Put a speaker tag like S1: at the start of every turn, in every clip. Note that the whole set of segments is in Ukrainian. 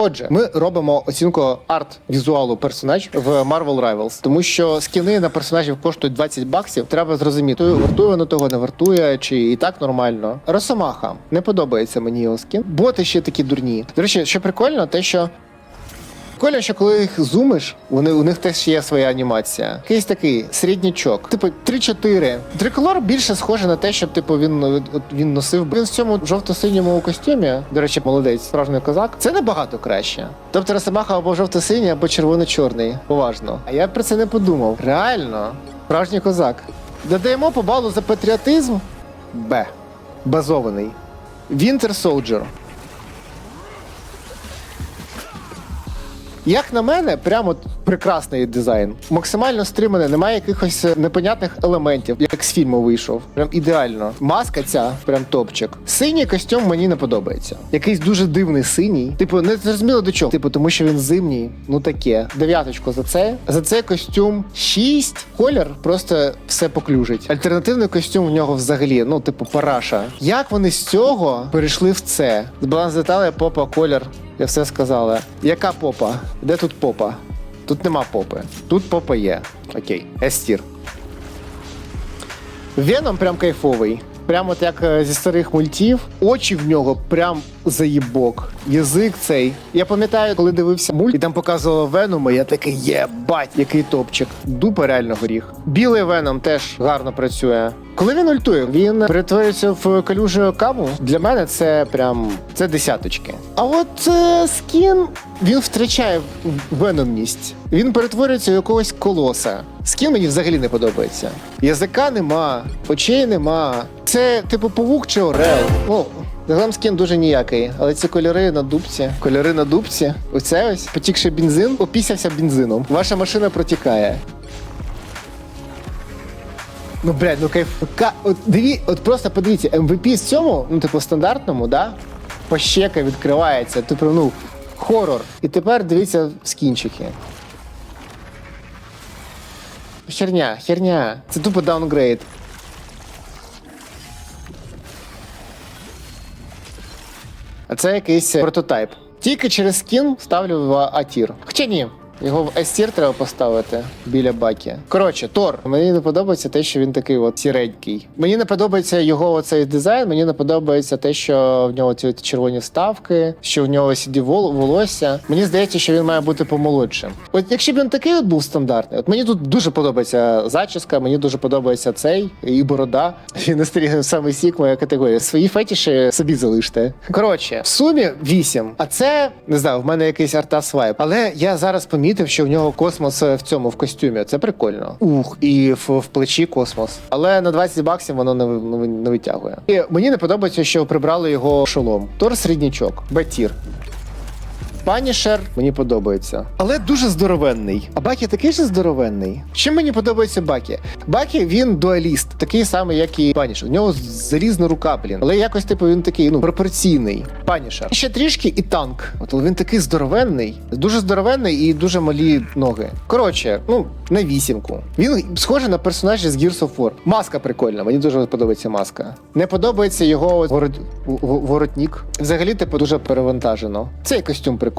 S1: Отже, ми робимо оцінку арт-візуалу персонаж в Marvel Rivals, тому що скіни на персонажів коштують 20 баксів. Треба зрозуміти, вартує воно того, не вартує, чи і так нормально. Росомаха не подобається мені його скін. Боти ще такі дурні. До речі, що прикольно, те, що Прикольно, що коли їх зумиш, вони у них теж є своя анімація. Якийсь такий середнячок. Типу 3-4. Триколор більше схоже на те, щоб типу він от, от він носив. Він в цьому жовто-синьому костюмі. До речі, молодець, справжній козак. Це набагато краще. Тобто Росомаха або жовто-синій, або червоно-чорний. Поважно. А я про це не подумав. Реально, справжній козак. Додаємо по балу за патріотизм. Б. Базований. Winter Soldier. Як на мене, прямо прекрасний дизайн. Максимально стриманий, немає якихось е, непонятних елементів, як з фільму вийшов. Прям ідеально. Маска ця, прям топчик. Синій костюм мені не подобається. Якийсь дуже дивний синій. Типу, не зрозуміло до чого. Типу, тому що він зимній. Ну таке. Дев'яточку за це. За це костюм 6. Колір просто все поклюжить. Альтернативний костюм в нього взагалі, ну, типу, параша. Як вони з цього перейшли в це? Баланс деталей, попа, колір. Я все сказала. Яка попа? Де тут попа? Тут нема попи. Тут попа є. Окей. Естір. Веном прям кайфовий. Прямо от як е, зі старих мультів. Очі в нього прям заїбок. Язик цей. Я пам'ятаю, коли дивився мульт, і там показувало Венома, я такий єбать, який топчик. Дупа реально горіх. Білий Веном теж гарно працює. Коли він ультує, він перетворюється в калюжу каму. Для мене це прям це десяточки. А от е, скін він втрачає веномність. Він перетворюється в якогось колоса. Скін мені взагалі не подобається. Язика нема, очей нема. Це типу павук чи орел. Ну, загалом скін дуже ніякий, але ці кольори на дубці. Кольори на дубці. Оце ось потікши бензин, опісявся бензином. Ваша машина протікає. Ну, блядь, ну кайф. Ка... От, диві... От просто подивіться, MVP з цьому, ну, типу, стандартному, да? Пощека відкривається, типу, ну, хорор. І тепер дивіться скінчики. Херня, херня. Це тупо даунгрейд. А це якийсь прототайп. Тільки через скін ставлю в А-тір. Хоча ні. Його в S-тір треба поставити біля бакі. Коротше, Тор. Мені не подобається те, що він такий от сіренький. Мені не подобається його оцей дизайн. Мені не подобається те, що в нього ці червоні ставки, що в нього сіді волосся. Мені здається, що він має бути помолодшим. От якщо б він такий от був стандартний, от мені тут дуже подобається зачіска, мені дуже подобається цей і борода. Він не саме сік, моя категорія. Свої фетіші собі залиште. Коротше, в сумі 8. А це не знаю, в мене якийсь артас вайб. Але я зараз помітив, що в нього космос е, в цьому в костюмі. Це прикольно. Ух, і в, в плечі космос. Але на 20 баксів воно не, не, не витягує. І мені не подобається, що прибрали його шолом. Тор середнячок, Бетір. Панішер мені подобається. Але дуже здоровенний. А Бакі такий же здоровенний. Чим мені подобається Бакі? Бакі він дуаліст, такий самий, як і Панішер. У нього залізна рука, блін. Але якось, типу, він такий, ну, пропорційний. Панішер. Ще трішки і танк. От він такий здоровенний, дуже здоровенний і дуже малі ноги. Коротше, ну, на вісімку. Він схожий на персонажа з Gears of War. Маска прикольна, мені дуже подобається маска. Не подобається його ворот... в- в- Взагалі, типу, дуже перевантажено. Цей костюм прикольний,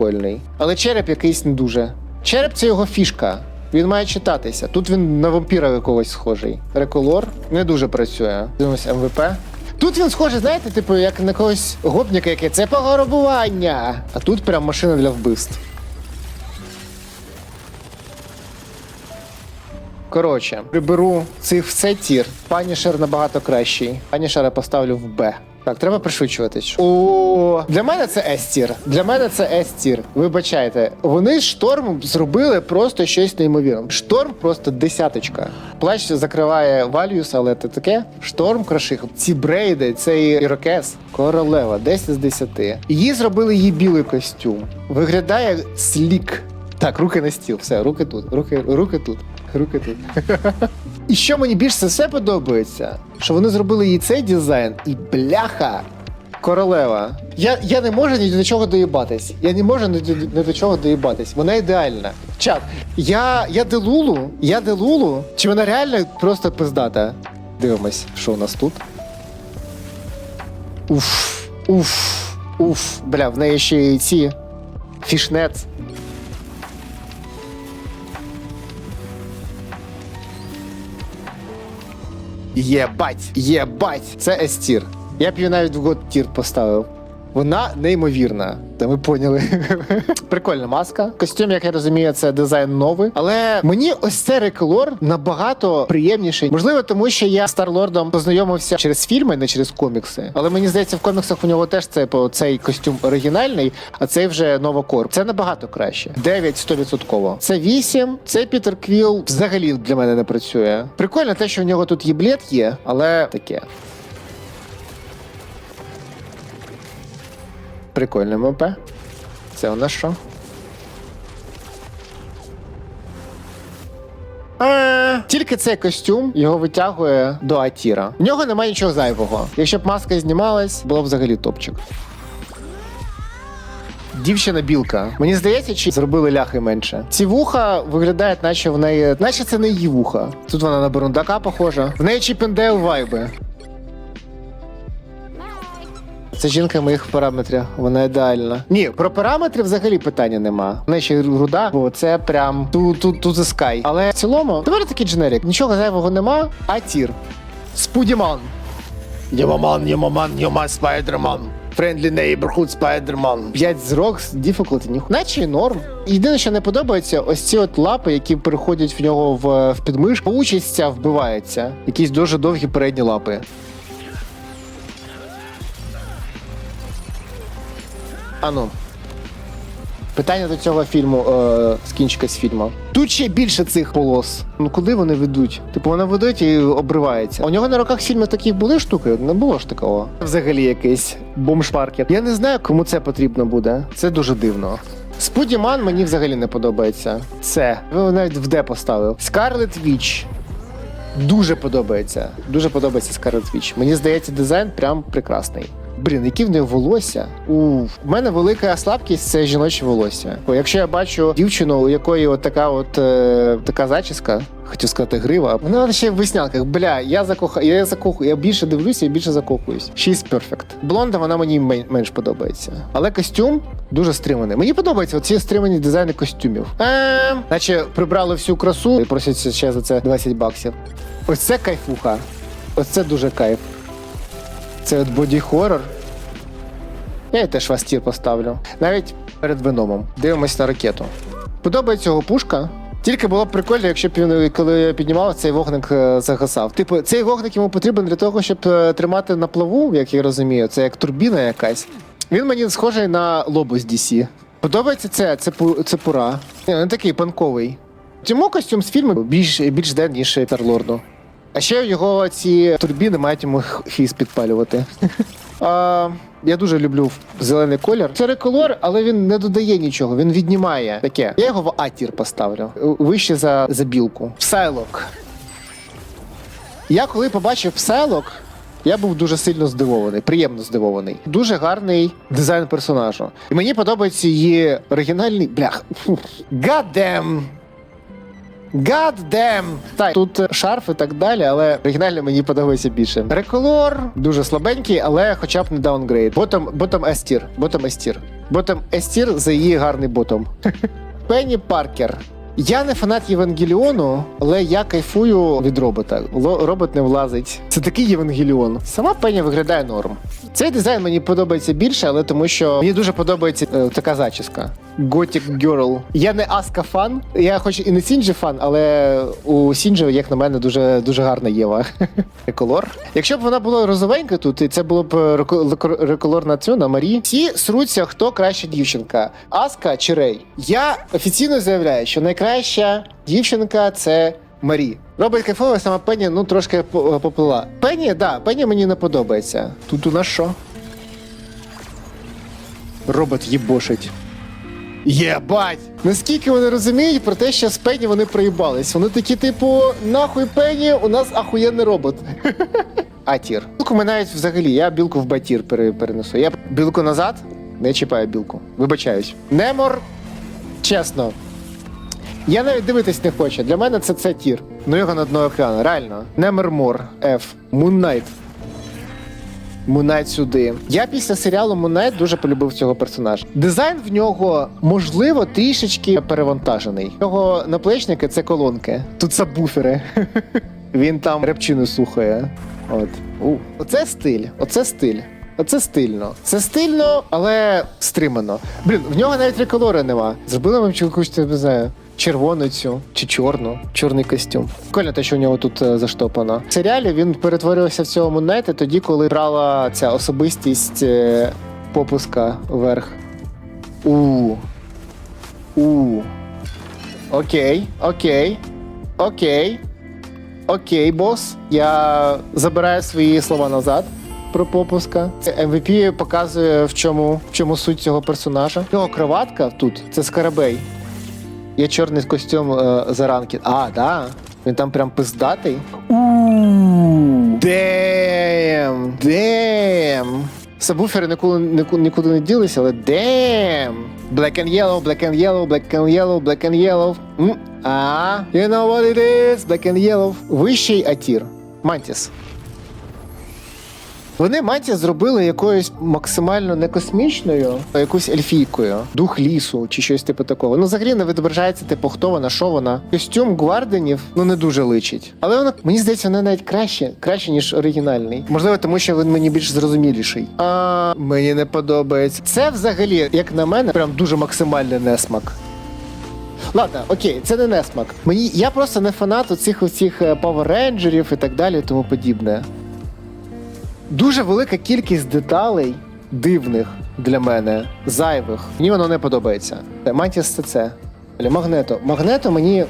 S1: але череп якийсь не дуже. Череп це його фішка. Він має читатися. Тут він на вампіра якогось схожий. Реколор не дуже працює. Дивимось МВП. Тут він схожий, знаєте, типу, як на когось гопніка, яке це пограбування. А тут прям машина для вбивств. Коротше, приберу цих в цей тір. Панішер набагато кращий. Панішера поставлю в Б. Так, треба пришвидшуватись. О, для мене це S-тір. Для мене це S-тір. Вибачайте, вони шторм зробили просто щось неймовірне. Шторм просто десяточка. Плащ закриває Валюс, але це таке. Шторм краших. Ці брейди, цей ірокез. Королева, 10 з 10. Її зробили її білий костюм. Виглядає слік. Так, руки на стіл. Все, руки тут. Руки, руки тут. Руки тут. І що мені більше все подобається, що вони зробили їй цей дизайн і бляха. Королева. Я, я не можу ні до чого доїбатись. Я не можу ні до, ні до чого доїбатись. Вона ідеальна. Чат, я, я Делулу, я Делулу. Чи вона реально просто пиздата? Дивимось, що у нас тут. Уф, уф, уф. Бля, в неї ще й ці Фішнец. Єбать, єбать, це естір. Я б її навіть в год тір поставив. Вона неймовірна. Та ми поняли. Прикольна маска. Костюм, як я розумію, це дизайн новий. Але мені ось цей реколор набагато приємніший. Можливо, тому що я Старлордом познайомився через фільми, не через комікси. Але мені здається, в коміксах у нього теж це по цей костюм оригінальний, а цей вже новокорп. Це набагато краще. 9 100%. Це 8. Цей Пітер Квіл взагалі для мене не працює. Прикольно те, що в нього тут єблет є, але таке. Прикольне МП. Це у нас що? Е, Тільки цей костюм його витягує до Атіра. В нього немає нічого зайвого. Якщо б маска знімалась, було б взагалі топчик. Дівчина білка. Мені здається, чи зробили ляхи менше. Ці вуха виглядають, наче в неї. Наче це не її вуха. Тут вона на Бурундака похожа. В неї Чіпендейл вайби. Це жінка моїх параметрів, вона ідеальна. Ні, про параметри взагалі питання нема. В неї ще руда, бо це прям ту ту ту sky. Але в цілому, тепер такий дженерик. Нічого зайвого нема, а тір. Спудіман. Йомаман, йомаман, йома спайдерман. Friendly neighborhood Spider-Man. 5 з рок, difficulty, ніху. Наче норм. Єдине, що не подобається, ось ці от лапи, які переходять в нього в, в підмишку. Участь ця вбивається. Якісь дуже довгі передні лапи. Ану. Питання до цього фільму, е, з кінчика з фільму. Тут ще більше цих полос. Ну куди вони ведуть? Типу вона ведуть і обривається. У нього на руках фільмів такі були штуки, не було ж такого. Взагалі якийсь бомж-маркет. Я не знаю, кому це потрібно буде. Це дуже дивно. Спудіман мені взагалі не подобається. Це. Ви навіть в де поставив. Скарлет Віч. Дуже подобається. Дуже подобається Scarlet Witch. Мені здається, дизайн прям прекрасний. Блін, які в неї волосся? У мене велика слабкість це жіноче волосся. Бо якщо я бачу дівчину, у якої от така от е, така зачіска, хотів сказати грива, вона ще в веснянках. Бля, я закоха, я закохую. Я більше дивлюся і більше закохуюсь. She's perfect. Блонда вона мені менш подобається. Але костюм дуже стриманий. Мені подобаються оці стримані дизайни костюмів. Е, наче прибрали всю красу і просять ще за це 20 баксів. Ось це кайфуха. Ось це дуже кайф. Це от боді хоррор. Я їй теж вас тір поставлю. Навіть перед веномом. Дивимось на ракету. Подобається його пушка. Тільки було б прикольно, якщо б він, коли піднімав, цей вогник е, загасав. Типу, цей вогник йому потрібен для того, щоб е, тримати на плаву, як я розумію. Це як турбіна якась. Він мені схожий на лобу з DC. Подобається це, це, це пура. Він такий панковий. Чому костюм з фільму більш, більш ден, ніж Старлорду? А ще його ці турбіни мають йому хвіст підпалювати. А, я дуже люблю зелений колір. Це реколор, але він не додає нічого, він віднімає таке. Я його в А-тір поставлю. Вище за, за білку. Псайлок. Я коли побачив псайлок, я був дуже сильно здивований, приємно здивований. Дуже гарний дизайн персонажу. І мені подобається її оригінальний. Блях. Damn! God damn! Так, тут е, шарф і так далі, але оригінально мені подобається більше. Реколор дуже слабенький, але хоча б не даунгрейд. Ботом, ботом S-тір. Ботом S-тір. Ботом S-тір за її гарний ботом. Пенні Паркер. Я не фанат Євангеліону, але я кайфую від робота. Робот не влазить. Це такий Євангеліон. Сама Пенні виглядає норм. Цей дизайн мені подобається більше, але тому що мені дуже подобається е, така зачіска. Gothic Girl. Я не Аска фан. Я хоч і не Сінджі фан, але у Сінджі, як на мене, дуже дуже гарна Єва. Реколор. Якщо б вона була розовенька тут, і це було б реко- реколор на цю на Марі. Всі сруться, хто краща дівчинка. Аска чи Рей. Я офіційно заявляю, що найкраща дівчинка це. Марі. Робить кайфово, сама Пенні, ну трошки поплила. Пенні, да, Пенні мені не подобається. Тут у нас що? Робот їбошить. Єбать! Наскільки вони розуміють про те, що з Пенні вони проїбались. Вони такі, типу, нахуй Пенні, у нас ахуєнний робот. А-тір. Білку ми навіть взагалі, я білку в Б-тір перенесу. Я білку назад, не чіпаю білку. Вибачаюсь. Немор, чесно. Я навіть дивитись не хочу. Для мене це це тір. Ну його на дно екрану, реально. Немермор F. Knight. Мунайт сюди. Я після серіалу Мунайт дуже полюбив цього персонажа. Дизайн в нього, можливо, трішечки перевантажений. Його наплечники це колонки. Тут сабвуфери. Він там репчину слухає. От. У. Оце стиль. Оце стиль. Оце стильно. Це стильно, але стримано. Блін, в нього навіть триколори нема. Зробили вам якусь, не знаю, червону цю чи чорну, чорний костюм. Прикольно те, що в нього тут е, заштопано. В серіалі він перетворювався в цього Муннайта тоді, коли брала ця особистість е, попуска вверх. У. У. Окей, окей, окей. Окей, бос. Я забираю свої слова назад про попуска. MVP показує, в чому, в чому суть цього персонажа. Його кроватка тут це скарабей. Є чорний костюм е, заранки. А, да. Він там прям пиздатий. Дем! Дем! Сабвуфери ніколи, нікуди, нікуди не ділися, але дем! Black and yellow, black and yellow, black and yellow, black and yellow. М, А, you know what it is, black and yellow. Вищий атір. Мантіс. Вони Мантіс зробили якоюсь максимально не космічною, а якоюсь ельфійкою, дух лісу чи щось типу такого. Ну, взагалі не відображається, типу, хто вона, що вона. Костюм гварденів ну не дуже личить. Але вона, мені здається, вона навіть краще, краще, ніж оригінальний. Можливо, тому що він мені більш зрозуміліший. А мені не подобається. Це взагалі, як на мене, прям дуже максимальний несмак. Ладно, окей, це не несмак. Мені я просто не фанат оцих оцих е, Power Rangers і так далі, тому подібне. Дуже велика кількість деталей дивних для мене, зайвих. Мені воно не подобається. Мантіс це це. Магнето. Магнето мені.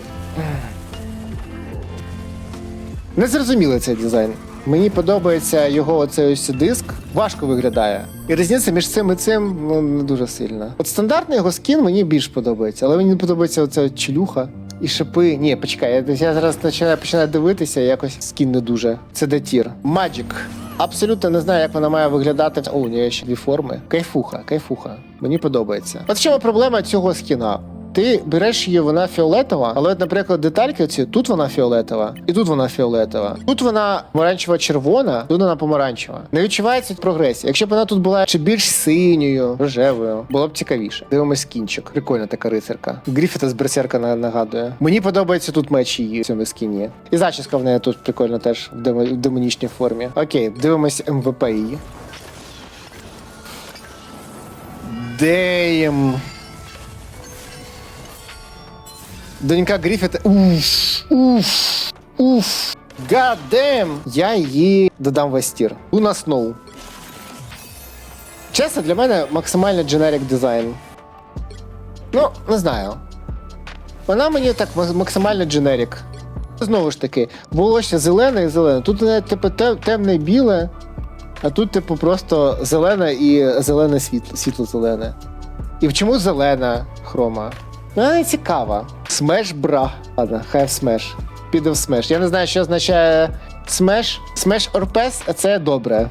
S1: Не зрозумілий цей дизайн. Мені подобається його оцей ось диск. Важко виглядає. І різниця між цим і цим ну, не дуже сильна. От стандартний його скін мені більш подобається, але мені не подобається оця челюха. І шипи. Ні, почекай, я, я зараз починаю, починаю дивитися, якось скін не дуже. Це детір. Magic. Абсолютно не знаю, як вона має виглядати. О, у неї ще дві форми. Кайфуха, кайфуха. Мені подобається. От в чому проблема цього скіна. Ти береш її, вона фіолетова, але, наприклад, детальки ці тут вона фіолетова, і тут вона фіолетова. Тут вона помаранчева червона, тут вона помаранчева. Не відчувається прогресія. Якщо б вона тут була чи більш синьою, рожевою, було б цікавіше. Дивимось кінчик. Прикольна така рицарка. Гріфіта з берсерка нагадує. Мені подобається тут меч її в цьому скіні. І зачіска в неї тут прикольно теж в, в демонічній формі. Окей, дивимось МВП її. Дейм. Донька Гріфіта. Уф, уф, уф. Damn. Я її додам в естір. Луна Сноу. Чесно, для мене максимально дженерик дизайн. Ну, не знаю. Вона мені так максимально дженерик. Знову ж таки, волосся зелене і зелене. Тут не типу темне і біле, а тут, типу, просто зелене і зелене світло, світло-зелене. І в чому зелена хрома? Вона не цікава. Смеш бра. Ладно, хай смеш. Піде в смеш. Я не знаю, що означає смеш. Смеш орпес, а це добре.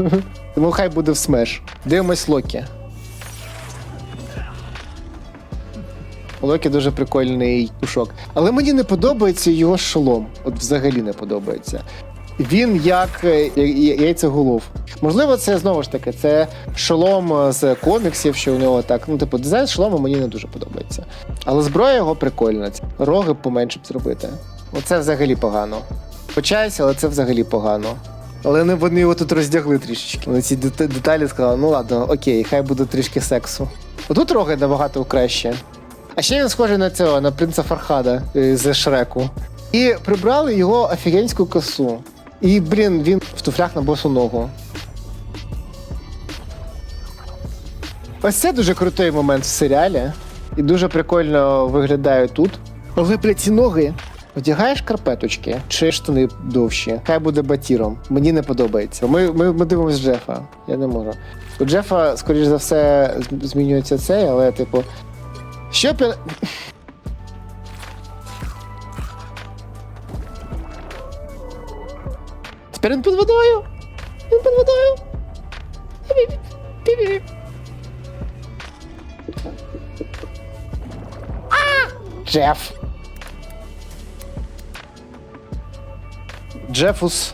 S1: Тому хай буде в смеш. Дивимось Локі. Локі дуже прикольний пушок. Але мені не подобається його шолом. От взагалі не подобається. Він як е, яйцеголов. Можливо, це знову ж таки, це шолом е, з коміксів, що у нього так. Ну, типу, дизайн шолому мені не дуже подобається. Але зброя його прикольна. Роги поменше б зробити. Оце взагалі погано. Почаюся, але це взагалі погано. Але не вони його тут роздягли трішечки. Вони ці деталі сказали, ну ладно, окей, хай буде трішки сексу. Отут роги набагато краще. А ще він схожий на цього, на принца Фархада е, з Шреку. І прибрали його офігенську косу. І, блін, він в туфлях на босу ногу. Ось це дуже крутий момент в серіалі. І дуже прикольно виглядає тут. Але, блядь, ці ноги. Одягаєш карпеточки чи штани довші, хай буде батіром. Мені не подобається. Ми, ми, ми дивимося Джефа. Я не можу. У Джефа, скоріш за все, змінюється цей, але, типу. Що б Тепер він під водою. Він під водою. Пі-пі-пі. Джеф. Джефус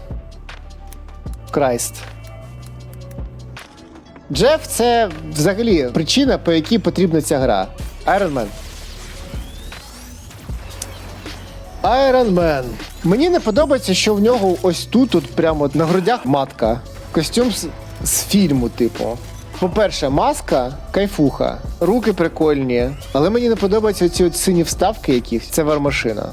S1: Крайст. Джеф це взагалі причина, по якій потрібна ця гра. Iron Man. Iron Man. Мені не подобається, що в нього ось тут, от прямо на грудях матка. Костюм з, з фільму, типу. По-перше, маска кайфуха, руки прикольні, але мені не подобаються ці от сині вставки якісь. Це вармашина.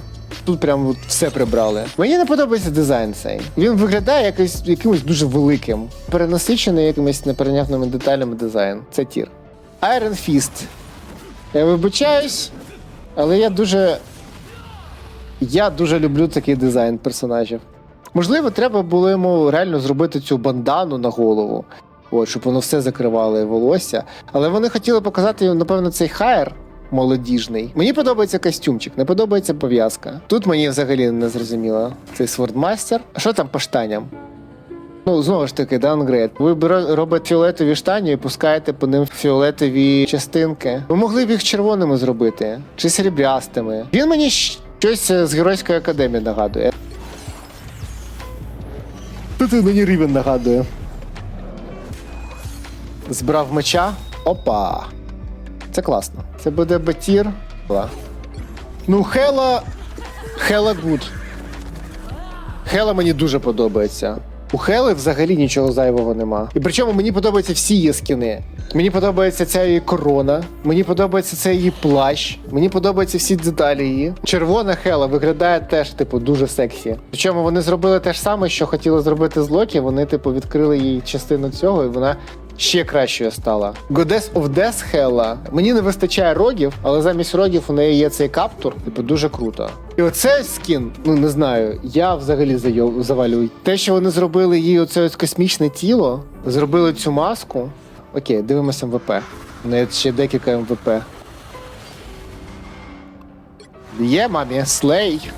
S1: Тут прям от все прибрали. Мені не подобається дизайн цей. Він виглядає якось, якимось дуже великим, перенасичений якимись неперенятними деталями дизайн. Це тір. Iron Fist. Я вибачаюсь, але я дуже. Я дуже люблю такий дизайн персонажів. Можливо, треба було йому реально зробити цю бандану на голову, от, щоб воно все закривало і волосся. Але вони хотіли показати, напевно, цей хайр молодіжний. Мені подобається костюмчик, не подобається пов'язка. Тут мені взагалі не зрозуміло. Цей свордмастер. А що там по штаням? Ну, знову ж таки, даунгрейд. Ви робите фіолетові штані і пускаєте по ним фіолетові частинки. Ви могли б їх червоними зробити чи сріблястими. Він мені щось з геройської академії нагадує. Тут мені рівень нагадує. Збрав меча. Опа. Це класно. Це буде Бетір. Ну, Хела. Хела гуд. Хела мені дуже подобається. У Хели взагалі нічого зайвого нема. І причому мені подобаються всі її скини. Мені подобається ця її корона, мені подобається цей її плащ, мені подобаються всі деталі її. Червона Хела виглядає теж, типу, дуже сексі. Причому вони зробили те ж саме, що хотіли зробити з Локі. Вони, типу, відкрили їй частину цього, і вона ще кращою стала. Goddess of Death Хела. Мені не вистачає рогів, але замість рогів у неї є цей каптур, типу, дуже круто. І оцей скін, ну не знаю, я взагалі завалюю. Те, що вони зробили їй оце ось космічне тіло, зробили цю маску. Окей, дивимося МВП. У неї ще декілька МВП. Є, мамі, слей.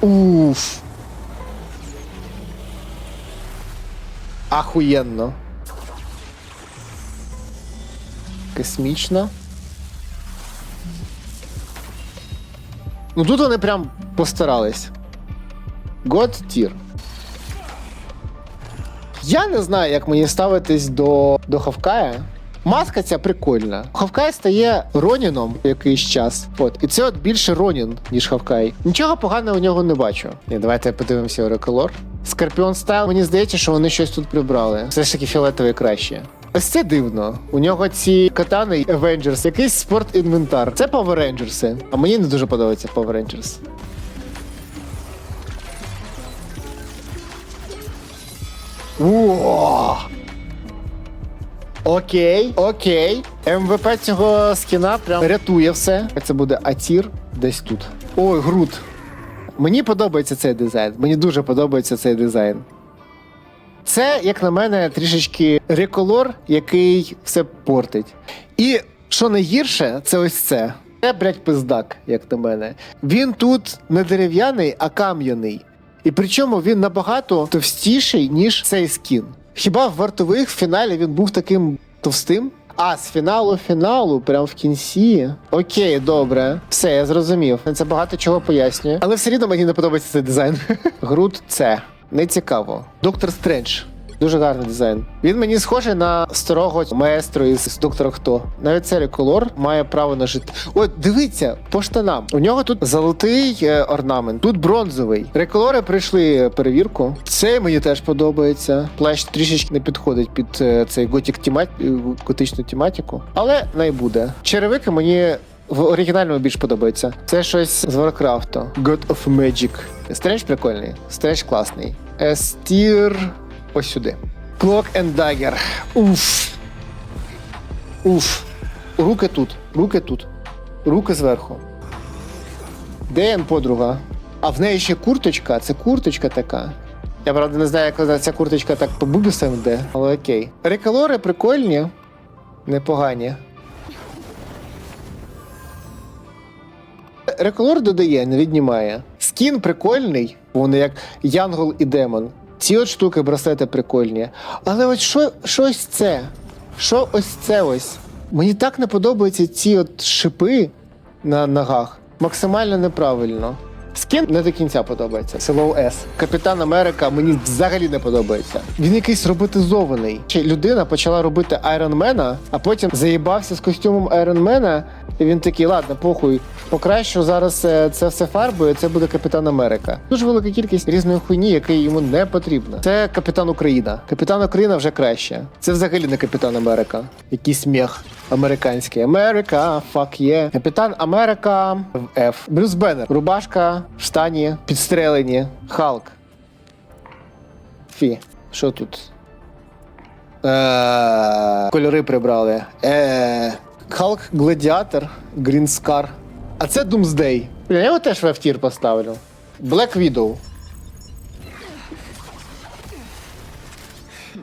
S1: Уф. Ахуєнно. Космічно. Ну тут вони прям постарались. God Tier. Я не знаю, як мені ставитись до, до Хавкая. Маска ця прикольна. Хавкай стає Роніном якийсь час. От, і це от більше Ронін, ніж Хавкай. Нічого поганого у нього не бачу. Ні, давайте подивимося Ореколор. Скорпіон Стайл, мені здається, що вони щось тут прибрали. Все ж таки фіолетовий краще. Ось це дивно. У нього ці катани Avengers, якийсь спорт-інвентар. Це Power Rangers. А мені не дуже подобається Power Rangers. О! Окей, окей. МВП цього скіна прям рятує все. Це буде Атір десь тут. Ой, Грут. Мені подобається цей дизайн. Мені дуже подобається цей дизайн. Це, як на мене, трішечки реколор, який все портить. І що найгірше, це ось це. Це, блядь, пиздак, як на мене. Він тут не дерев'яний, а кам'яний. І причому він набагато товстіший, ніж цей скін. Хіба в вартових в фіналі він був таким товстим? А, з фіналу фіналу, прям в кінці. Окей, добре. Все, я зрозумів. Це багато чого пояснює. Але все рівно мені не подобається цей дизайн. Груд це. Не цікаво. Доктор Стрендж. Дуже гарний дизайн. Він мені схожий на старого маестро із доктора Хто. Навіть цей реколор має право на життя. От дивіться, по штанам. У нього тут золотий е, орнамент, тут бронзовий. Реколори прийшли перевірку. Це мені теж подобається. Плащ трішечки не підходить під е, цей готік тімат... е, готичну тематику, але не буде. Черевики мені. В оригінальному більш подобається. Це щось з Варкрафту. God of Magic. Стрендж прикольний. Стрендж класний. Естір. Ось сюди. Clock and Dagger. Уф. Уф. Руки тут. Руки тут. Руки зверху. Де подруга? А в неї ще курточка. Це курточка така. Я правда не знаю, як ця курточка так по бубісам йде, але окей. Реколори прикольні, непогані. Реколор додає, не віднімає. Скін прикольний, вони як Янгол і Демон. Ці от штуки, браслети прикольні. Але от що, що ось це? Що ось це ось? Мені так не подобаються ці от шипи на ногах. Максимально неправильно. Скін не до кінця подобається. Село С. Капітан Америка мені взагалі не подобається. Він якийсь роботизований. Чи людина почала робити Айронмена, а потім заїбався з костюмом Айронмена, і він такий, ладно, похуй, покращу зараз е, це все фарбою, це буде Капітан Америка. Дуже велика кількість різної хуйні, якої йому не потрібна. Це Капітан Україна. Капітан Україна вже краще. Це взагалі не Капітан Америка. Якийсь сміх американський. Америка, fuck yeah. Капітан Америка в F. Брюс Беннер. Рубашка, штані, підстрелені. Халк. Фі. Що тут? Е, Кольори прибрали. Е, Халк Гладіатор, Грінскар. А це. Бля, Я його теж в F-тір поставлю. Black Widow.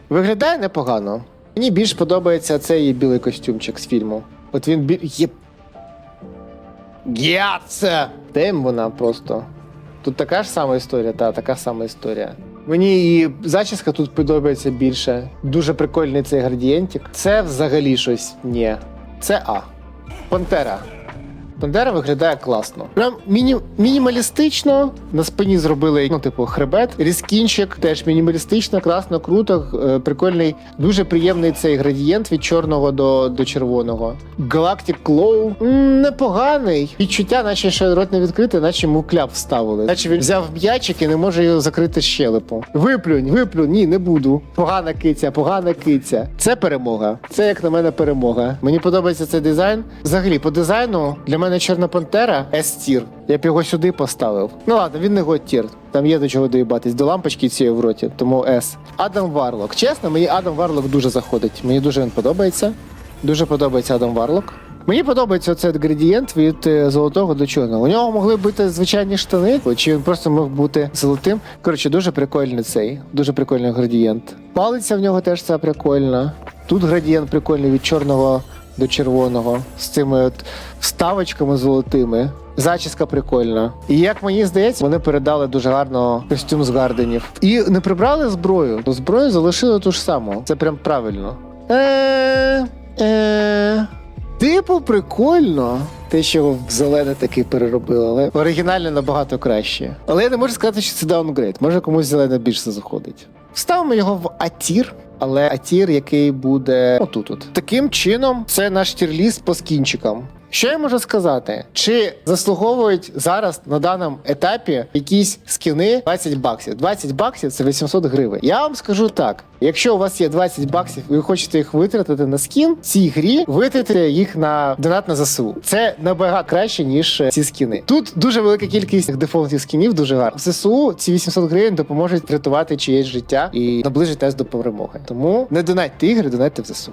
S1: Виглядає непогано. Мені більш подобається цей білий костюмчик з фільму. От він бі... є. Гяце! Тем вона просто. Тут така ж сама історія, та така сама історія. Мені і зачіска тут подобається більше. Дуже прикольний цей градієнтик. Це взагалі щось ні. Це А. Пантера. Пантера виглядає класно. Прям міні... мінімалістично. На спині зробили ну, типу, хребет, різкінчик, теж мінімалістично, класно, круто, е, прикольний, дуже приємний цей градієнт від чорного до, до червоного. Glow м, непоганий. Відчуття, наче ще рот не відкритий, наче йому кляп вставили. Наче він взяв м'ячик і не може його закрити щелепу. Виплюнь, виплюнь, ні, не буду. Погана киця, погана киця. Це перемога. Це як на мене перемога. Мені подобається цей дизайн. Взагалі, по дизайну для мене Чорна Пантера S-тір. Я б його сюди поставив. Ну ладно, він не год-тір. Там є до чого доїбатись, до лампочки цієї в роті, тому S. Адам Варлок. Чесно, мені Адам Варлок дуже заходить. Мені дуже він подобається. Дуже подобається Адам Варлок. Мені подобається цей градієнт від е, золотого до чорного. У нього могли бути звичайні штани, чи він просто мог бути золотим. Коротше, дуже прикольний цей, дуже прикольний градієнт. Палиця в нього теж це прикольна. Тут градієнт прикольний від чорного до червоного з цими от вставочками золотими. Зачіска прикольна. І як мені здається, вони передали дуже гарно костюм з гарденів. І не прибрали зброю, то зброю залишили ту ж саму. Це прям правильно. Е, е, Типу, прикольно. Те, що його в зелене таки переробили, але оригінально набагато краще. Але я не можу сказати, що це даунгрейд. Може комусь зелене більше заходить. Ставимо його в атір, але атір, який буде отут. от Таким чином, це наш тірліст по скінчикам. Що я можу сказати? Чи заслуговують зараз на даному етапі якісь скіни 20 баксів? 20 баксів це 800 гривень. Я вам скажу так: якщо у вас є 20 баксів і ви хочете їх витратити на скін, в цій грі витратите їх на донат на ЗСУ. Це набагато краще, ніж е, ці скіни. Тут дуже велика кількість дефолтних скінів, дуже гарно. В ЗСУ ці 800 гривень допоможуть врятувати чиєсь життя і наближить нас до перемоги. Тому не донатьте ігри, донатьте в ЗСУ.